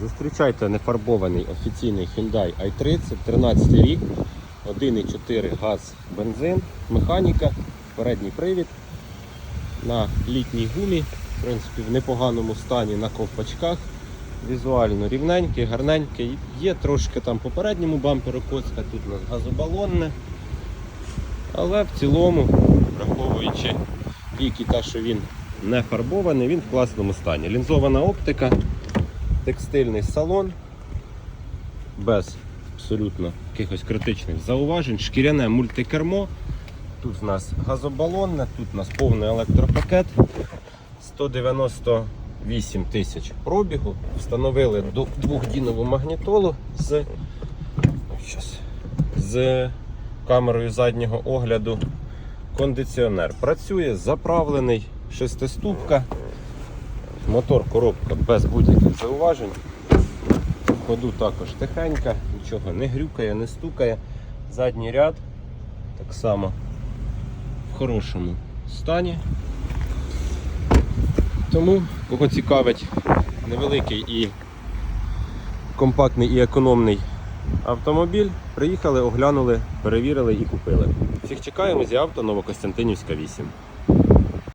Зустрічайте нефарбований офіційний Hyundai i30, 13 рік, 1,4 газ, бензин, механіка, передній привід на літній гумі, в принципі, в непоганому стані на ковпачках. Візуально рівненький, гарненький. Є трошки там по передньому бамперу коцка, тут у нас газобалонне. Але в цілому, враховуючи вік те, що він не фарбований, він в класному стані. Лінзована оптика, текстильний салон, без абсолютно якихось критичних зауважень, шкіряне мультикермо. Тут у нас газобалонне, тут у нас повний електропакет. 198 тисяч пробігу. Встановили двохдінову магнітолу з, з камерою заднього огляду. Кондиціонер працює, заправлений, шестиступка. Мотор, коробка без будь-яких зауважень. В ходу також тихенька, нічого не грюкає, не стукає. Задній ряд так само в хорошому стані. Тому, кого цікавить невеликий і компактний і економний автомобіль, приїхали, оглянули, перевірили і купили. Всіх чекаємо зі авто Новокостянтинівська 8.